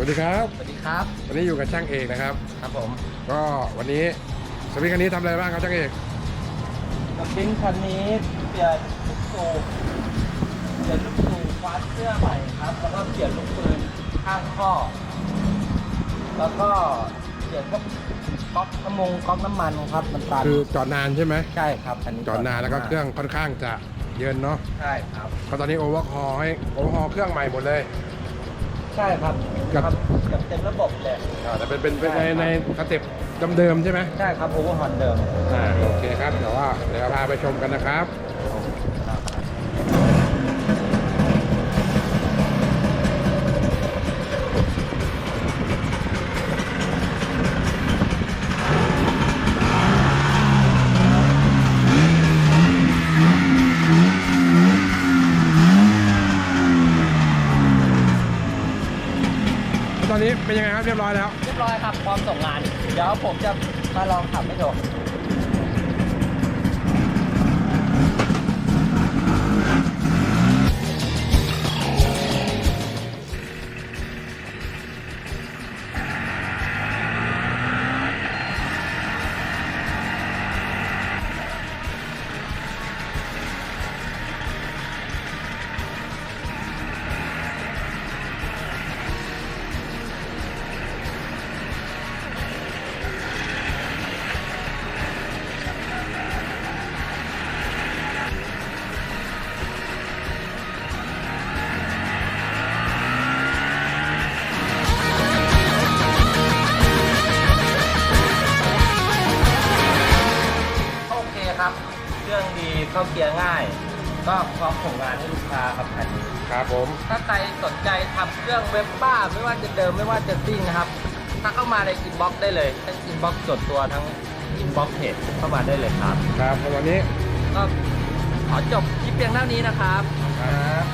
วัสดีครับ สวัสดีครับ วันนี้อยู่กับช่างเอกนะครับ ครับผม ก็วันนี้สวิงคันนี้ทำอะไรบ้างครับช่างเอกกับบินคันนี้เปลี่ยนลูกสูบเปลี่ยนลูกสูบคว้านเสื้อใหม่ครับ แล้วก็เปลี่ยนลูกปืนข้างข้อ แล้วก็เปลี่ยนพวกก๊อกน้ำมงก๊อกน้ำมันครับ มันตันคือจอดนานใช่ไหมใช่ครับอันนี้จอดนานแล้วก็เครื่องค่อนข้างจะเยินเนาะ ใช่ครับเพราะตอนนี้โอเวอร์คอให้โอเวอร์คอเครื่องใหม่หมดเลยใช่ครับกับครับเกือบเต็มระบบเลยอ่าแต่เป็นเป็นเป็นในใช่ครับในสเต็ปเดิมๆใช่ไหมใช่ครับโอเวอร์ฮอนเดิม อ่าโอเคครับเดี๋ยวว่าเดี๋ยวพาไปชมกันนะครับ ตอนนี้เป็นยังไงครับเรียบร้อยแล้ว เรียบร้อยครับพร้อมส่งงาน เดี๋ยวผมจะมาลองขับให้ดู เข้าเกียร์ง่าย ก็พร้อมส่งงานให้ลูกค้าครับคันนี้ ครับผม ถ้าใครสนใจทำเครื่องเว็บบ้า ไม่ว่าจะเดิมไม่ว่าจะซิ่งนะครับถ้าเข้ามาในอินบ็อกซ์ได้เลยทั้งอินบ็อกซ์ส่วนตัวทั้งอินบ็อกซ์เพจเข้ามาได้เลยครับ ครับวันนี้ก็ขอจบคลิปเพียงเท่านี้นะครับ ครับ